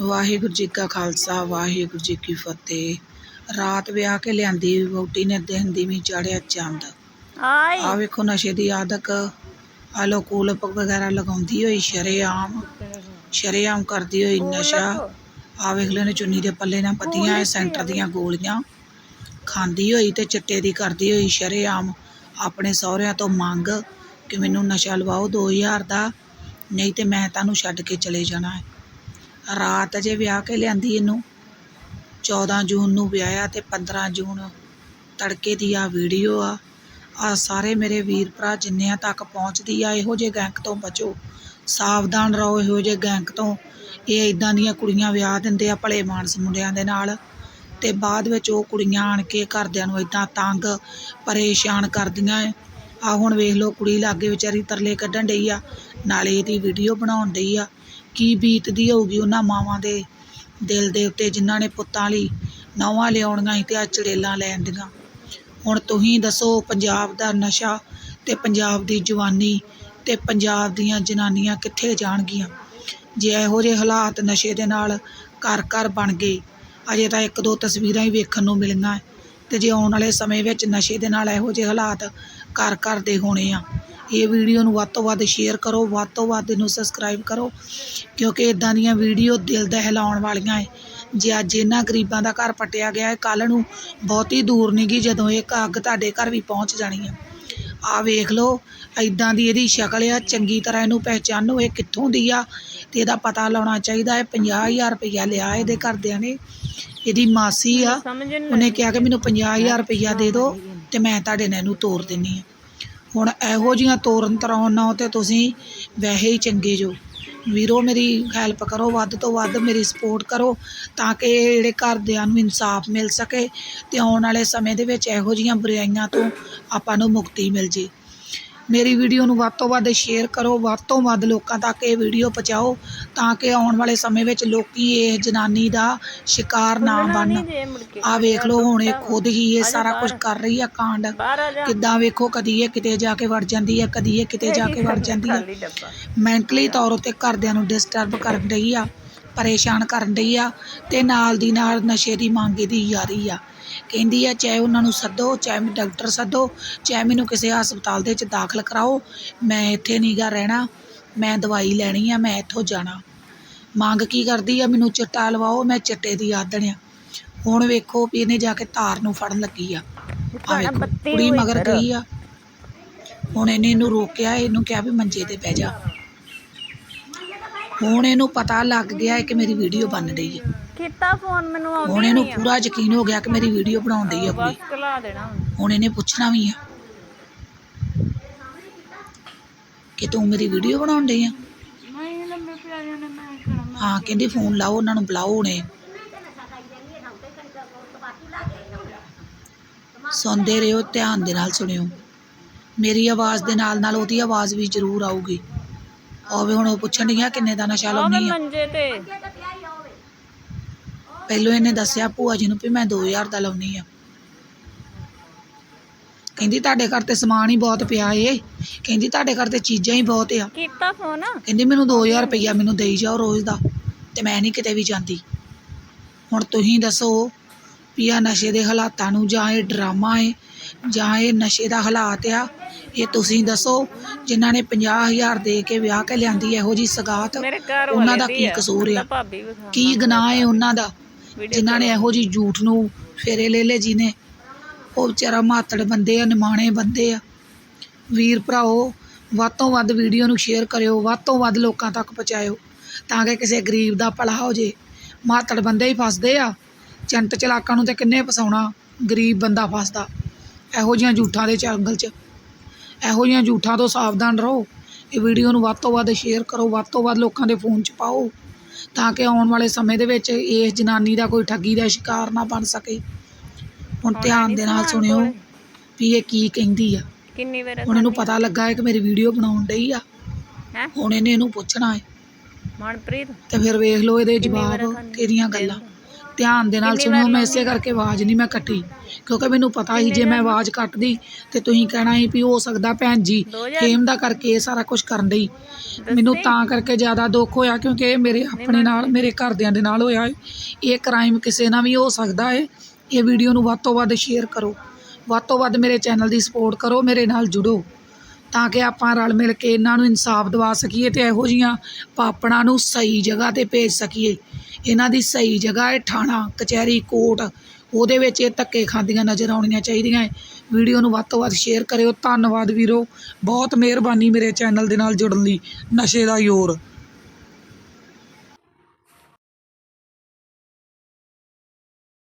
ਵਾਹਿਗੁਰੂ ਜੀ ਕਾ ਖਾਲਸਾ ਵਾਹਿਗੁਰੂ ਜੀ ਕੀ ਫਤਿਹ। ਰਾਤ ਵਿਆਹ ਕੇ ਲਿਆਂਦੀ ਵਹੁਟੀ ਨੇ ਦਿਨ ਦੀ ਵੀ ਚੜਿਆ ਚੰਦ। ਆਈ ਆ ਵੇਖੋ ਨਸ਼ੇ ਦੀ ਆਦਤ। ਆਲੋ ਕੂਲਪ ਵਗੈਰਾ ਲਗਾਉਂਦੀ ਹੋਈ ਸ਼ਰੇਆਮ। ਸ਼ਰੇਆਮ ਕਰਦੀ ਹੋਈ ਨਸ਼ਾ। ਆ ਵੇਖ ਲੈਣੇ ਚੁੰਨੀ ਦੇ ਪੱਲੇ ਨਾਲ ਪੱਤੀਆਂ ਇਹ ਸੈਂਟਰ ਦੀਆਂ ਗੋਲੀਆਂ। ਖਾਂਦੀ ਹੋਈ ਤੇ ਚਿੱਟੇ ਦੀ ਕਰਦੀ ਹੋਈ ਸ਼ਰੇਆਮ। ਆਪਣੇ ਸਹੁਰਿਆਂ ਤੋਂ ਮੰਗ ਕਿ ਮੈਨੂੰ ਨਸ਼ਾ ਲਵਾਓ 2000 ਦਾ। ਨਹੀਂ ਤੇ ਮੈਂ ਤੁਹਾਨੂੰ ਛੱਡ ਕੇ ਚਲੇ ਜਾਣਾ ਹੈ। ਰਾਤ ਅਜੇ ਵਿਆਹ ਕੇ ਲਿਆਂਦੀ ਇਹਨੂੰ। 14 ਜੂਨ ਨੂੰ ਵਿਆਹਿਆ ਅਤੇ 15 ਜੂਨ ਤੜਕੇ ਦੀ ਆਹ ਵੀਡੀਓ ਆ। ਆ ਸਾਰੇ ਮੇਰੇ ਵੀਰ ਭਰਾ ਜਿੰਨਿਆਂ ਤੱਕ ਪਹੁੰਚਦੀ ਆ, ਇਹੋ ਜਿਹੇ ਗੈਂਗ ਤੋਂ ਬਚੋ। ਸਾਵਧਾਨ ਰਹੋ ਇਹੋ ਜਿਹੇ ਗੈਂਗ ਤੋਂ। ਇਹ ਇਦਾਂ ਦੀਆਂ ਕੁੜੀਆਂ ਵਿਆਹ ਦਿੰਦੇ ਆ ਭਲੇ ਮਾਨਸ ਮੁੰਡਿਆਂ ਦੇ ਨਾਲ। ਤੇ ਬਾਅਦ ਵਿੱਚ ਉਹ ਕੁੜੀਆਂ ਆਣ ਕੇ ਘਰਦਿਆਂ ਨੂੰ ਇਦਾਂ ਤੰਗ, ਪਰੇਸ਼ਾਨ ਕਰਦੀਆਂ ਏ ਆ ਹੁਣ ਵੇਖ ਲਓ ਕੁੜੀ ਲਾਗੇ ਵਿਚਾਰੀ ਤਰਲੇ ਕੱਢਣ ਡਈ ਆ, ਨਾਲੇ ਇਹਦੀ ਵੀਡੀਓ ਬਣਾਉਣ ਡਈ ਆ। ਕੀ ਬੀਤਦੀ ਹੋਊਗੀ ਉਹਨਾਂ ਮਾਵਾਂ ਦੇ ਦਿਲ ਦੇ ਉੱਤੇ ਜਿਨ੍ਹਾਂ ਨੇ ਪੁੱਤਾਂ ਲਈ ਨੌਵਾਂ ਲਿਆਉਣੀਆਂ ਸੀ ਤੇ ਆ ਚੜੇਲਾਂ ਲੈਣ ਦੀਆਂ। ਹੁਣ ਤੁਸੀਂ ਦੱਸੋ ਪੰਜਾਬ ਦਾ ਨਸ਼ਾ ਤੇ ਪੰਜਾਬ ਦੀ ਜਵਾਨੀ ਤੇ ਪੰਜਾਬ ਦੀਆਂ ਜਨਾਨੀਆਂ ਕਿੱਥੇ ਜਾਣਗੀਆਂ? ਜੇ ਇਹੋ ਜਿਹੇ ਹਾਲਾਤ ਨਸ਼ੇ ਦੇ ਨਾਲ ਘਰ ਘਰ ਬਣ ਗਏ, ਅਜੇ ਤਾਂ ਇੱਕ ਦੋ ਤਸਵੀਰਾਂ ਹੀ ਵੇਖਣ ਨੂੰ ਮਿਲੀਆਂ। ਅਤੇ ਜੇ ਆਉਣ ਵਾਲੇ ਸਮੇਂ ਵਿੱਚ ਨਸ਼ੇ ਦੇ ਨਾਲ ਇਹੋ ਜਿਹੇ ਹਾਲਾਤ ਘਰ ਘਰ ਦੇ ਹੋਣੇ ਆ, ਇਹ ਵੀਡੀਓ ਨੂੰ ਵੱਧ ਤੋਂ ਵੱਧ ਸ਼ੇਅਰ ਕਰੋ, ਵੱਧ ਤੋਂ ਵੱਧ ਇਹਨੂੰ ਸਬਸਕ੍ਰਾਈਬ ਕਰੋ, ਕਿਉਂਕਿ ਇੱਦਾਂ ਦੀਆਂ ਵੀਡੀਓ ਦਿਲ ਦਹਿਲਾਉਣ ਵਾਲੀਆਂ ਹੈ ਜੇ ਅੱਜ ਇਹਨਾਂ ਗਰੀਬਾਂ ਦਾ ਘਰ ਪੱਟਿਆ ਗਿਆ ਹੈ ਕੱਲ੍ਹ ਨੂੰ ਬਹੁਤੀ ਦੂਰ ਨਹੀਂ ਗੀ ਜਦੋਂ ਇਹ ਅੱਗ ਤੁਹਾਡੇ ਘਰ ਵੀ ਪਹੁੰਚ ਜਾਣੀ ਆ। ਆ ਵੇਖ ਲਓ ਐਦਾਂ ਦੀ ਇਹਦੀ ਸ਼ਕਲ ਆ, ਚੰਗੀ ਤਰ੍ਹਾਂ ਇਹਨੂੰ ਪਹਿਚਾਨੋ ਇਹ ਕਿੱਥੋਂ ਦੀ ਆ, ਤੇ ਇਹਦਾ ਪਤਾ ਲਾਉਣਾ ਚਾਹੀਦਾ ਹੈ 50000 ਰੁਪਈਆ ਲਿਆ ਇਹਦੇ ਘਰਦਿਆਂ ਨੇ। ਇਹਦੀ ਮਾਸੀ ਆ ਉਹਨੇ ਕਿਹਾ ਕਿ ਮੈਨੂੰ 50000 ਰੁਪਈਆ ਦੇ ਦਿਓ ਤੇ ਮੈਂ ਤੁਹਾਡੇ ਨਾਲ ਇਹਨੂੰ ਤੋਰ ਦਿੰਨੀ ਆ ਹੁਣ ਇਹੋ ਜੀਆਂ ਤੋਰਨ ਤਰਾਉਣ ਨਾਲ ਤੇ ਤੁਸੀਂ ਵੈਸੇ ਹੀ ਚੰਗੇ ਜੋ। ਵੀਰੋ ਮੇਰੀ ਹੈਲਪ ਕਰੋ ਵੱਧ ਤੋਂ ਵੱਧ ਮੇਰੀ ਸਪੋਰਟ ਕਰੋ ਤਾਂ ਕਿ ਜਿਹੜੇ ਘਰਦਿਆਂ ਨੂੰ ਇਨਸਾਫ ਮਿਲ ਸਕੇ ਤੇ ਆਉਣ ਵਾਲੇ ਸਮੇਂ ਦੇ ਵਿੱਚ ਇਹੋ ਜੀਆਂ ਬੁਰਾਈਆਂ ਤੋਂ ਆਪਾਂ ਨੂੰ ਮੁਕਤੀ ਮਿਲ ਜੇ। ਮੇਰੀ ਵੀਡੀਓ ਨੂੰ ਵੱਧ ਤੋਂ ਵੱਧ ਸ਼ੇਅਰ ਕਰੋ ਵੱਧ ਤੋਂ ਵੱਧ ਲੋਕਾਂ ਤੱਕ ਇਹ ਵੀਡੀਓ ਪਹੁੰਚਾਓ ਤਾਂ ਕਿ ਆਉਣ ਵਾਲੇ ਸਮੇਂ ਵਿੱਚ ਲੋਕੀ ਇਹ ਜਨਾਨੀ ਦਾ ਸ਼ਿਕਾਰ ਨਾ ਬਣਨ। ਆ ਵੇਖ ਲਓ ਹੁਣ ਇਹ ਖੁਦ ਹੀ ਇਹ ਸਾਰਾ ਕੁਝ ਕਰ ਰਹੀ ਆ ਕਾਂਡ। ਕਿੱਦਾਂ ਵੇਖੋ ਕਦੀ ਇਹ ਕਿਤੇ ਜਾ ਕੇ ਵੜ ਜਾਂਦੀ ਹੈ ਕਦੀ ਇਹ ਕਿਤੇ ਜਾ ਕੇ ਵੜ ਜਾਂਦੀ ਹੈ ਮੈਂਟਲੀ ਤੌਰ ਉਤੇ ਘਰਦਿਆਂ ਨੂੰ ਡਿਸਟਰਬ ਕਰਨ ਰਹੀ ਆ। ਪਰੇਸ਼ਾਨ ਕਰਨ ਰਹੀ ਆ ਤੇ ਨਾਲ ਦੀ ਨਾਲ ਨਸ਼ੇ ਦੀ ਮੰਗ ਦੀ ਯਾਰੀ ਆ। ਕਹਿੰਦੀ ਆ ਚਾਹੇ ਉਹਨਾਂ ਨੂੰ ਸੱਦੋ ਚਾਹੇ ਮੈਨੂੰ ਡਾਕਟਰ ਸੱਦੋ ਚਾਹੇ ਮੈਨੂੰ ਕਿਸੇ ਹਸਪਤਾਲ ਦੇ ਵਿੱਚ ਦਾਖਲ ਕਰਾਓ ਮੈਂ ਇੱਥੇ ਨਹੀਂਗਾ ਰਹਿਣਾ ਮੈਂ ਦਵਾਈ ਲੈਣੀ ਆ ਮੈਂ ਇੱਥੋਂ ਜਾਣਾ। ਮੰਗ ਕੀ ਕਰਦੀ ਆ ਮੈਨੂੰ ਚਿੱਟਾ ਲਵਾਓ ਮੈਂ ਚਿੱਟੇ ਦੀ ਆਦਣ ਆ। ਹੁਣ ਵੇਖੋ ਵੀ ਇਹਨੇ ਜਾ ਕੇ ਤਾਰ ਨੂੰ ਫੜਨ ਲੱਗੀ ਆ। ਵੇਖੋ ਕੁੜੀ ਮਗਰ। ਗਈ ਆ। ਹੁਣ ਇਹਨੇ ਇਹਨੂੰ ਰੋਕਿਆ ਇਹਨੂੰ ਕਿਹਾ ਵੀ ਮੰਜੇ ਤੇ ਬਹਿ ਜਾ। ਹੁਣ ਇਹਨੂੰ ਪਤਾ ਲੱਗ ਗਿਆ ਹੈ ਕਿ ਮੇਰੀ ਵੀਡੀਓ ਬਣ ਰਹੀ ਹੈ। ਕੀਤਾ ਫੋਨ ਮੈਨੂੰ ਆਉਂਦੀ ਹੁਣ ਇਹਨੂੰ ਨਹੀਂ ਆ। ਪੂਰਾ ਯਕੀਨ ਹੋ ਗਿਆ ਕਿ ਮੇਰੀ ਵੀਡੀਓ ਬਣਾਉਣ ਡਈ ਆ ਬਸ ਕਲਾ ਦੇਣਾ ਹੁਣ। ਹੁਣ ਇਹਨੇ ਪੁੱਛਣਾ ਵੀ ਆ ਕਿ ਤੂੰ ਮੇਰੀ ਵੀਡੀਓ ਬਣਾਉਣ ਡਈ ਆ? ਮੈਂ ਲੰਮੇ ਪਿਆ ਜਾਣੇ ਮੈਂ ਕਰਾਂ ਹਾਂ ਕਹਿੰਦੀ ਫੋਨ ਲਾਓ ਉਹਨਾਂ ਨੂੰ ਬੁਲਾਓ ਹੁਣੇ। ਸੁਣਦੇ ਰਹੋ ਧਿਆਨ ਦੇ ਨਾਲ ਸੁਣਿਓ। ਮੇਰੀ ਆਵਾਜ਼ ਦੇ ਨਾਲ ਨਾਲ ਉਹਦੀ ਆਵਾਜ਼ ਵੀ ਜ਼ਰੂਰ ਆਊਗੀ। ਹੋਵੇ ਹੁਣ ਉਹ ਪੁੱਛਣ ਡੀਆਂ ਕਿੰਨੇ ਦਾ ਨਸ਼ਾ ਉਹ ਲਾਉਣੀ ਆ। ਮੰਜੇ ਤੇ। ਪਹਿਲੋਂ ਇਹਨੇ ਦੱਸਿਆ ਭੂਆ ਜੀ ਨੂੰ ਵੀ ਮੈਂ 2000 ਦਾ ਲਾਉਣੀ ਆ। ਕਹਿੰਦੀ ਤੁਹਾਡੇ ਘਰ ਤੇ ਸਮਾਨ ਹੀ ਬਹੁਤ ਪਿਆ ਏ। ਕਹਿੰਦੀ ਤੁਹਾਡੇ ਘਰ ਤੇ ਚੀਜ਼ਾਂ ਹੀ ਬਹੁਤ ਆ। ਕੀਤਾ ਫੋਨ? ਕਹਿੰਦੀ ਮੈਨੂੰ 2000 ਰੁਪਈਆ ਮੈਨੂੰ ਦੇਈ ਜਾਓ ਰੋਜ਼ ਦਾ ਤੇ ਮੈਂ ਨਹੀਂ ਕਿਤੇ ਵੀ ਜਾਂਦੀ। ਹੁਣ ਤੁਸੀਂ ਦੱਸੋ ਵੀ ਆ ਨਸ਼ੇ ਦੇ ਹਾਲਾਤਾਂ ਨੂੰ ਜਾਂ ਇਹ ਡਰਾਮਾ ਏ ਜਾਂ ਇਹ ਨਸ਼ੇ ਦਾ ਹਾਲਾਤ ਆ ਇਹ ਤੁਸੀਂ ਦੱਸੋ ਜਿਨ੍ਹਾਂ ਨੇ 50000 ਦੇ ਕੇ ਵਿਆਹ ਕੇ ਲਿਆਂਦੀ ਇਹੋ ਜੀ ਸਗਾਤ ਉਹਨਾਂ ਦਾ ਕੀ। ਕਸੂਰ ਆ? ਕੀ ਗੁਨਾਹ ਏ ਉਹਨਾਂ ਦਾ ਜਿਨ੍ਹਾਂ ਨੇ ਇਹੋ ਜੀ ਝੂਠ ਨੂੰ ਫੇਰੇ ਲੈ ਲੈ ਜੀ ਨੇ ਉਹ ਵਿਚਾਰਾ ਮਾਤੜ ਬੰਦੇ ਆ ਨਿਮਾਣੇ ਬੰਦੇ ਆ। ਵੀਰ ਭਰਾਓ ਵੱਧ ਤੋਂ ਵੱਧ ਵੀਡੀਓ ਨੂੰ ਸ਼ੇਅਰ ਕਰਿਓ ਵੱਧ ਤੋਂ ਵੱਧ ਲੋਕਾਂ ਤੱਕ ਪਹੁੰਚਾਇਓ ਤਾਂ ਕਿ ਕਿਸੇ ਗਰੀਬ ਦਾ ਭਲਾ ਹੋ ਜੇ। ਮਾਤੜ ਬੰਦੇ ਹੀ ਫਸਦੇ ਆ। ਚੰਟ ਚਲਾਕਾਂ ਨੂੰ ਤੇ ਕਿੰਨੇ ਫਸਾਉਣਾ ਗਰੀਬ ਬੰਦਾ ਫਸਦਾ। ਇਹੋ ਜਿਹੀਆਂ ਝੂਠਾਂ ਦੇ ਚੰਗਲ 'ਚ। ਇਹੋ ਜਿਹੀਆਂ ਝੂਠਾਂ ਤੋਂ ਸਾਵਧਾਨ ਰਹੋ। ਇਹ ਵੀਡੀਓ ਨੂੰ ਵੱਧ ਤੋਂ ਵੱਧ ਸ਼ੇਅਰ ਕਰੋ ਵੱਧ ਤੋਂ ਵੱਧ ਲੋਕਾਂ ਦੇ ਫੋਨ 'ਚ ਪਾਓ। ਤਾਂ ਕਿ ਆਉਣ ਵਾਲੇ ਸਮੇਂ ਦੇ ਵਿੱਚ ਇਸ ਜਨਾਨੀ ਦਾ ਕੋਈ ਠੱਗੀ ਦਾ ਸ਼ਿਕਾਰ ਨਾ ਬਣ ਸਕੇ। ਹੁਣ ਧਿਆਨ ਦੇ ਨਾਲ ਸੁਣਿਓ ਵੀ ਇਹ ਕੀ ਕਹਿੰਦੀ ਆ। ਕਿੰਨੀ ਵਾਰ ਹੁਣ ਇਹਨੂੰ ਪਤਾ ਲੱਗਾ ਹੈ ਕਿ ਮੇਰੀ ਵੀਡੀਓ ਬਣਾਉਣ ਡਈ ਆ। ਹੈ? ਹੁਣ ਇਹਨੇ ਇਹਨੂੰ ਪੁੱਛਣਾ ਹੈ ਮਨਪ੍ਰੀਤ? ਤੇ ਫਿਰ ਵੇਖ ਲਓ ਇਹਦੇ ਜਵਾਬ ਦੇ ਗੱਲਾਂ। ਧਿਆਨ ਦੇ ਨਾਲ ਸੁਣਿਓ ਵਾਰ ਮੈਂ ਇਸੇ ਕਰਕੇ ਆਵਾਜ਼ ਨਹੀਂ ਮੈਂ ਕੱਟੀ ਕਿਉਂਕਿ ਮੈਨੂੰ ਪਤਾ ਸੀ ਜੇ ਮੈਂ ਆਵਾਜ਼ ਕੱਟਦੀ ਤੇ ਤੁਸੀਂ ਕਹਿਣਾ ਸੀ ਵੀ ਹੋ ਸਕਦਾ ਭੈਣ ਜੀ? ਫੇਮ ਦਾ ਕਰਕੇ ਇਹ ਸਾਰਾ ਕੁਝ ਕਰਨ ਡਈ। ਮੈਨੂੰ ਤਾਂ ਕਰਕੇ ਜ਼ਿਆਦਾ ਦੁੱਖ ਹੋਇਆ ਕਿਉਂਕਿ ਇਹ ਮੇਰੇ ਆਪਣੇ ਨਾਲ ਮੇਰੇ ਘਰਦਿਆਂ ਦੇ ਨਾਲ ਹੋਇਆ ਹੈ ਇਹ ਕ੍ਰਾਈਮ ਕਿਸੇ ਨਾਲ ਵੀ ਹੋ ਸਕਦਾ ਹੈ ਇਹ ਵੀਡੀਓ ਨੂੰ ਵੱਧ ਤੋਂ ਵੱਧ ਸ਼ੇਅਰ ਕਰੋ। ਵੱਧ ਤੋਂ ਵੱਧ ਮੇਰੇ ਚੈਨਲ ਦੀ ਸਪੋਰਟ ਕਰੋ ਮੇਰੇ ਨਾਲ ਜੁੜੋ। ਤਾਂ ਕਿ ਆਪਾਂ ਰਲ ਮਿਲ ਕੇ ਇਹਨਾਂ ਨੂੰ ਇਨਸਾਫ ਦਿਵਾ ਸਕੀਏ ਅਤੇ ਇਹੋ ਜਿਹੀਆਂ ਪਾਪੜਾਂ ਨੂੰ ਸਹੀ ਜਗ੍ਹਾ ਤੇ ਭੇਜ ਸਕੀਏ। ਇਹਨਾਂ ਦੀ ਸਹੀ ਜਗ੍ਹਾ ਹੈ ਥਾਣਾ ਕਚਹਿਰੀ, ਕੋਰਟ, ਉਹਦੇ ਵਿੱਚ ਇਹ ਧੱਕੇ ਖਾਂਦੀਆਂ ਨਜ਼ਰ ਆਉਣੀਆਂ ਚਾਹੀਦੀਆਂ ਹੈ ਵੀਡੀਓ ਨੂੰ ਵੱਧ ਤੋਂ ਵੱਧ ਸ਼ੇਅਰ ਕਰਿਓ। ਧੰਨਵਾਦ ਵੀਰੋ। ਬਹੁਤ ਮਿਹਰਬਾਨੀ ਮੇਰੇ ਚੈਨਲ ਦੇ ਨਾਲ ਜੁੜਨ ਲਈ। ਨਸ਼ੇ ਦਾ ਯੋਰ।